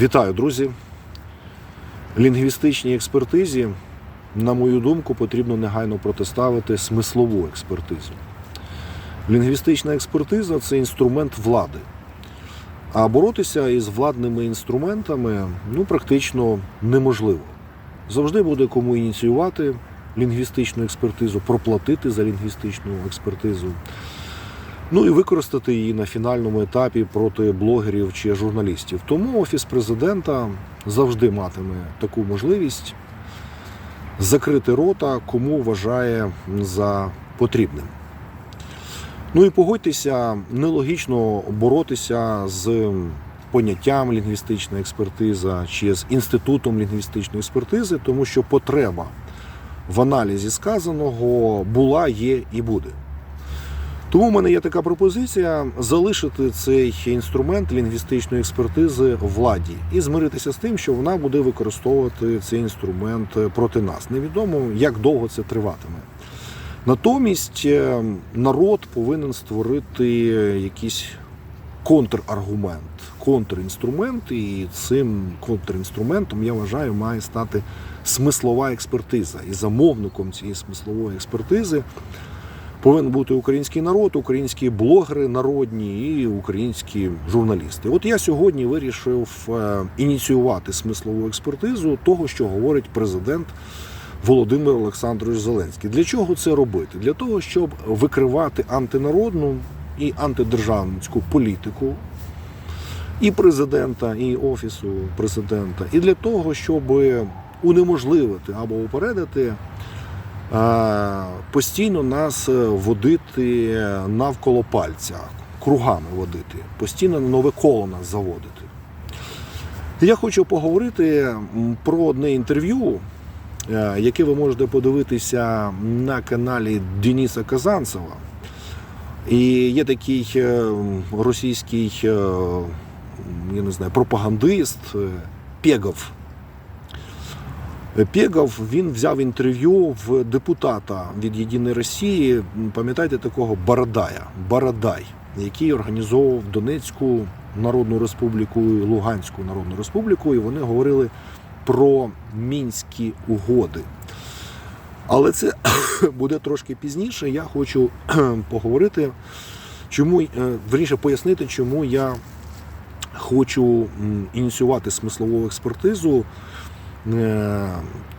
Вітаю, друзі. Лінгвістичній експертизі, на мою думку, потрібно негайно протиставити смислову експертизу. Лінгвістична експертиза це інструмент влади. А боротися із владними інструментами ну, практично неможливо. Завжди буде кому ініціювати лінгвістичну експертизу, проплатити за лінгвістичну експертизу. Ну і використати її на фінальному етапі проти блогерів чи журналістів. Тому офіс президента завжди матиме таку можливість закрити рота, кому вважає за потрібним. Ну і погодьтеся, нелогічно боротися з поняттям лінгвістична експертиза чи з інститутом лінгвістичної експертизи, тому що потреба в аналізі сказаного була, є і буде. Тому в мене є така пропозиція залишити цей інструмент лінгвістичної експертизи владі і змиритися з тим, що вона буде використовувати цей інструмент проти нас. Невідомо, як довго це триватиме. Натомість е, народ повинен створити якийсь контраргумент, контрінструмент, і цим контрінструментом, я вважаю, має стати смислова експертиза. І замовником цієї смислової експертизи повинен бути український народ, українські блогери народні і українські журналісти. От я сьогодні вирішив е, ініціювати смислову експертизу того, що говорить президент Володимир Олександрович Зеленський. Для чого це робити? Для того, щоб викривати антинародну і антидержавницьку політику і президента, і офісу президента, і для того, щоб унеможливити або упередити постійно нас водити навколо пальця, кругами водити, постійно нове коло нас заводити. Я хочу поговорити про одне інтерв'ю, е, яке ви можете подивитися на каналі Дениса Казанцева. І є такий е, російський, е, я не знаю, пропагандист е, Пєгов. Пєгов він взяв інтерв'ю в депутата від Єдиної Росії, пам'ятаєте такого Бородая, Бородай, який організовував Донецьку Народну Республіку і Луганську Народну Республіку, і вони говорили про мінські угоди. Але це буде трошки пізніше. Я хочу поговорити, чому е, верніше пояснити, чому я хочу ініціювати смислову експертизу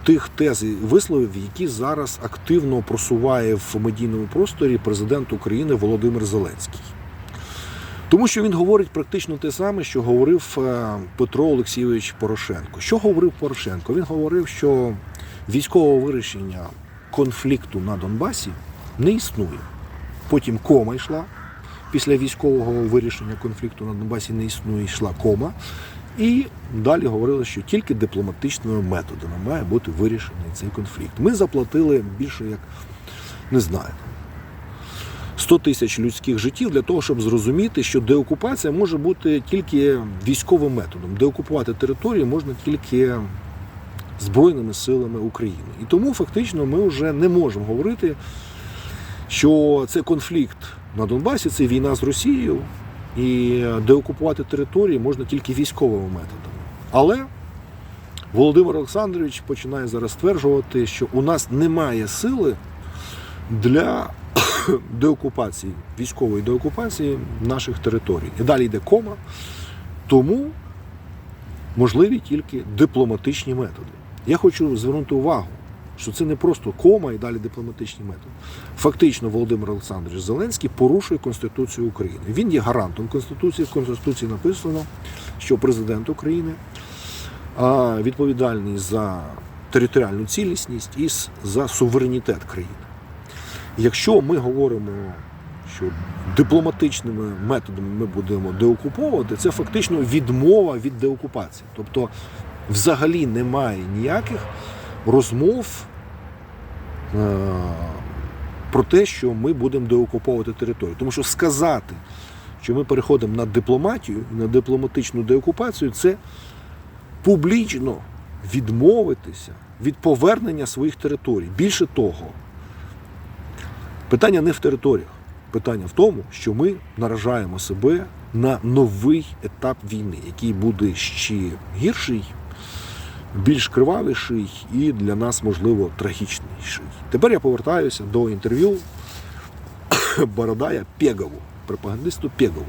тих тез і висловів, які зараз активно просуває в медійному просторі президент України Володимир Зеленський. Тому що він говорить практично те саме, що говорив е, Петро Олексійович Порошенко. Що говорив Порошенко? Він говорив, що військового вирішення конфлікту на Донбасі не існує. Потім кома йшла. Після військового вирішення конфлікту на Донбасі не існує, йшла кома. І далі говорили, що тільки дипломатичними методами має бути вирішений цей конфлікт. Ми заплатили більше як не знаю. 100 тисяч людських життів для того, щоб зрозуміти, що деокупація може бути тільки військовим методом. Деокупувати території можна тільки Збройними силами України. І тому фактично ми вже не можемо говорити, що це конфлікт на Донбасі, це війна з Росією, і деокупувати території можна тільки військовими методами. Але Володимир Олександрович починає зараз стверджувати, що у нас немає сили для деокупації, військової деокупації наших територій. І далі йде кома. Тому можливі тільки дипломатичні методи. Я хочу звернути увагу, що це не просто кома і далі дипломатичні методи. Фактично, Володимир Олександрович Зеленський порушує Конституцію України. Він є гарантом Конституції. В Конституції написано, що президент України відповідальний за територіальну цілісність і за суверенітет країни. Якщо ми говоримо, що дипломатичними методами ми будемо деокуповувати, це фактично відмова від деокупації. Тобто, взагалі немає ніяких розмов про те, що ми будемо деокуповувати територію. Тому що сказати, що ми переходимо на дипломатію, на дипломатичну деокупацію, це публічно відмовитися від повернення своїх територій. Більше того, питання не в територіях. Питання в тому, що ми наражаємо себе на новий етап війни, який буде ще гірший, більш кривавіший і для нас, можливо, трагічніший. Тепер я повертаюся до інтерв'ю Бородая Пегову, пропагандисту Пегову.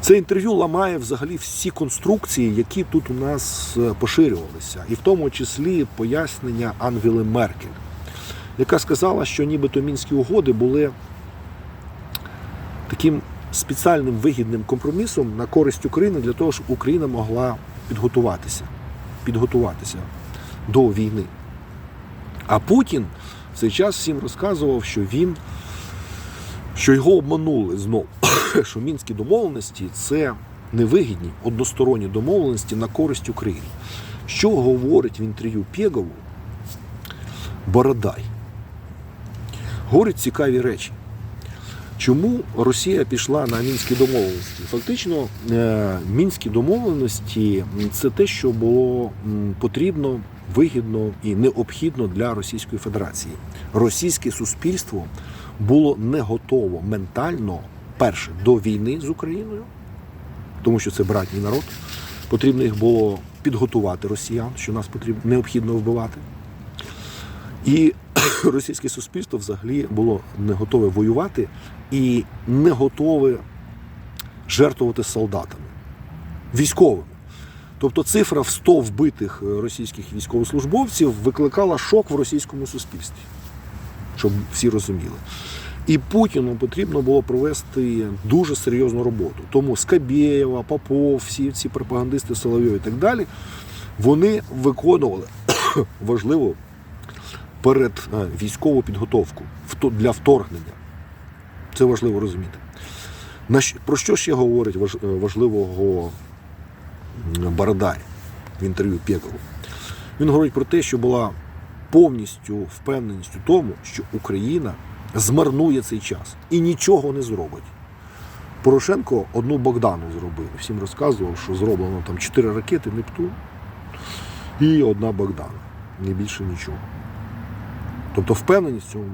Це інтерв'ю ламає взагалі всі конструкції, які тут у нас е, поширювалися, і в тому числі пояснення Ангели Меркель, яка сказала, що нібито мінські угоди були таким спеціальним вигідним компромісом на користь України для того, щоб Україна могла підготуватися, підготуватися до війни. А Путін в цей час всім розказував, що він що його обманули знов, що мінські домовленості це невигідні односторонні домовленості на користь України. Що говорить в інтерв'ю Пєгову Бородай? Говорить цікаві речі. Чому Росія пішла на мінські домовленості? Фактично, е, мінські домовленості це те, що було потрібно, вигідно і необхідно для Російської Федерації. Російське суспільство було не готово ментально перше до війни з Україною, тому що це братній народ. Потрібно їх було підготувати росіян, що нас потрібно необхідно вбивати. І російське суспільство взагалі було не готове воювати і не готове жертвувати солдатами, військовими. Тобто цифра в 100 вбитих е, російських військовослужбовців викликала шок в російському суспільстві, щоб всі розуміли. І Путіну потрібно було провести дуже серйозну роботу. Тому Скабєєва, Попов, всі ці пропагандисти Соловйов і так далі, вони виконували важливу перед е, військову підготовку для вторгнення. Це важливо розуміти. Про що ще говорить е, важливого Бородай в інтерв'ю Пєкову? Він говорить про те, що була повністю впевненість у тому, що Україна змарнує цей час і нічого не зробить. Порошенко одну Богдану зробив. Всім розказував, що зроблено там чотири ракети Нептун і одна Богдана. Не більше нічого. Тобто впевненість в цьому.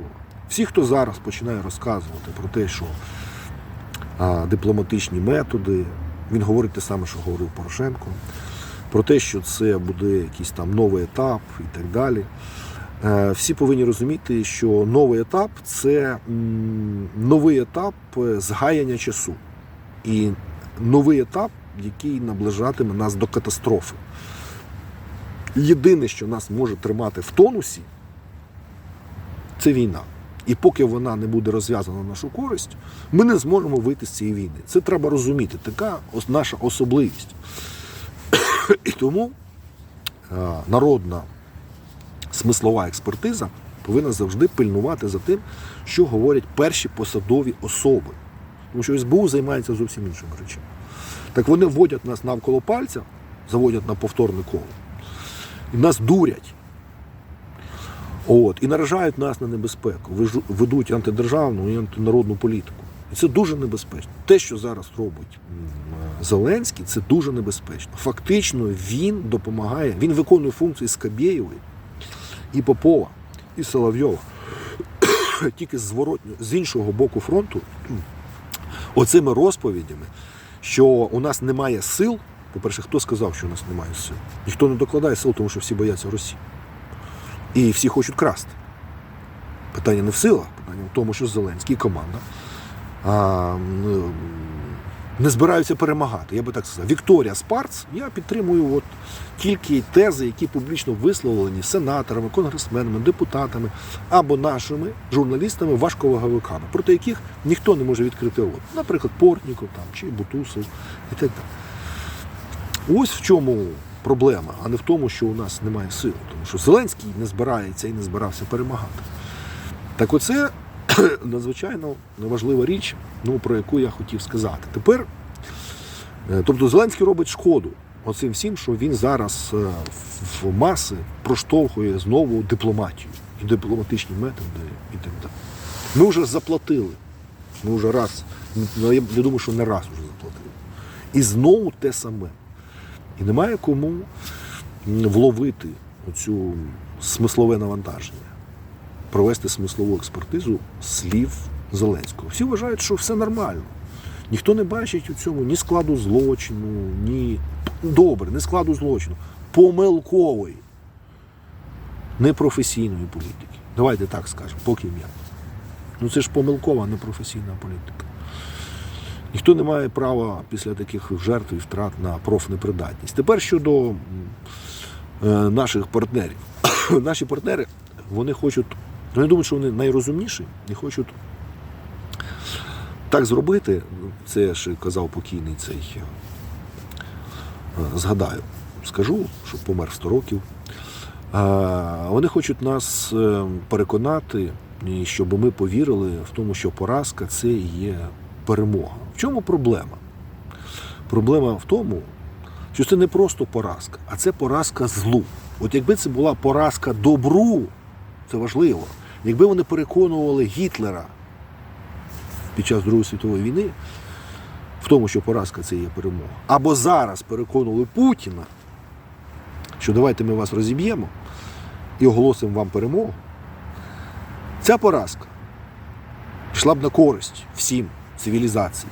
Всі, хто зараз починає розказувати про те, що а, дипломатичні методи, він говорить те саме, що говорив Порошенко, про те, що це буде якийсь там новий етап і так далі. Е, Всі повинні розуміти, що новий етап це новий етап е, згаяння часу. І новий етап, який наближатиме нас до катастрофи. Єдине, що нас може тримати в тонусі, це війна. І поки вона не буде розв'язана на нашу користь, ми не зможемо вийти з цієї війни. Це треба розуміти. Така наша особливість. І тому е, народна смислова експертиза повинна завжди пильнувати за тим, що говорять перші посадові особи. Тому що СБУ займається зовсім іншими речами. Так вони вводять нас навколо пальця, заводять на повторне коло, і нас дурять. От, і наражають нас на небезпеку, ведуть антидержавну і антинародну політику. І це дуже небезпечно. Те, що зараз робить Зеленський, це дуже небезпечно. Фактично він допомагає, він виконує функції Скабєєвої і Попова, і Соловйова. Тільки з зворотньо, з іншого боку фронту, оцими розповідями, що у нас немає сил. По-перше, хто сказав, що у нас немає сил? Ніхто не докладає сил, тому що всі бояться Росії. І всі хочуть красти. Питання не в силах, питання в тому, що Зеленський і команда а, не збираються перемагати. Я би так сказав. Вікторія Спарц, я підтримую от тільки тези, які публічно висловлені сенаторами, конгресменами, депутатами або нашими журналістами, важковаговиками, проти яких ніхто не може відкрити рот. Наприклад, Портніков там, чи Бутусов і так далі. Ось в чому проблема, а не в тому, що у нас немає сил. Тому що Зеленський не збирається і не збирався перемагати. Так оце надзвичайно важлива річ, ну, про яку я хотів сказати. Тепер, е, тобто Зеленський робить шкоду оцим всім, що він зараз е, в маси проштовхує знову дипломатію і дипломатичні методи і так далі. Ми вже заплатили. Ми вже раз, ну, я думаю, що не раз вже заплатили. І знову те саме. І немає кому вловити оцю смислове навантаження, провести смислову експертизу слів Зеленського. Всі вважають, що все нормально. Ніхто не бачить у цьому ні складу злочину, ні добре, не складу злочину, помилкової, непрофесійної політики. Давайте так скажемо, поки ім'я. Ну це ж помилкова непрофесійна політика. Ніхто не має права після таких жертв і втрат на профнепридатність. Тепер щодо е, наших партнерів. Наші партнери вони хочуть, вони думають, що вони найрозумніші і хочуть так зробити. Це я ще казав покійний цей. е, Згадаю, скажу, що помер в 100 років. Вони хочуть нас е, переконати, щоб ми повірили в тому, що поразка це є перемога. В чому проблема? Проблема в тому, що це не просто поразка, а це поразка злу. От якби це була поразка добру, це важливо. Якби вони переконували Гітлера під час Другої світової війни в тому, що поразка це є перемога, або зараз переконували Путіна, що давайте ми вас розіб'ємо і оголосимо вам перемогу, ця поразка йшла б на користь всім цивілізації.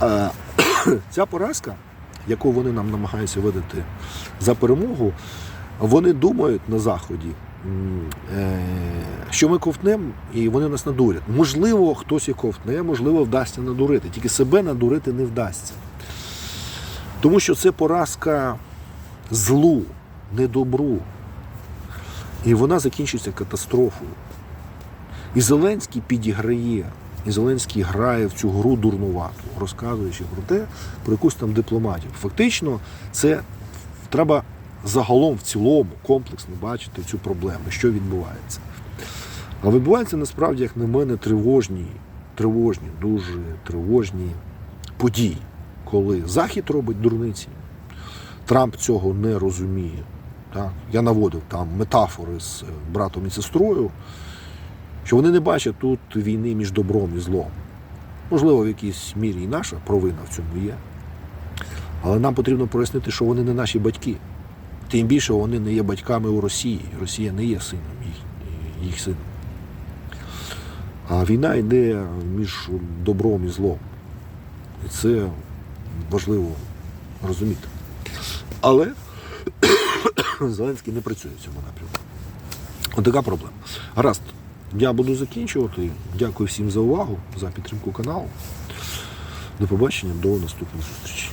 Ця поразка, яку вони нам намагаються видати за перемогу, вони думають на Заході, е, що ми ковтнемо і вони нас надурять. Можливо, хтось і ковтне, можливо, вдасться надурити. Тільки себе надурити не вдасться. Тому що це поразка злу, недобру. І вона закінчиться катастрофою. І Зеленський підіграє, і Зеленський грає в цю гру дурнувату, розказуючи про те, про якусь там дипломатію. Фактично, це треба загалом в цілому комплексно бачити цю проблему, що відбувається. А відбуваються насправді, як на мене, тривожні, тривожні, дуже тривожні події, коли Захід робить дурниці, Трамп цього не розуміє. Так? Я наводив там метафори з братом і сестрою, що вони не бачать тут війни між добром і злом. Можливо, в якійсь мірі і наша провина в цьому є. Але нам потрібно прояснити, що вони не наші батьки. Тим більше вони не є батьками у Росії. Росія не є сином їх, їх сином. А війна йде між добром і злом. І це важливо розуміти. Але Зеленський не працює в цьому напрямку. От така проблема. Гаразд, я буду закінчувати. Дякую всім за увагу, за підтримку каналу. До побачення, до наступних зустрічей.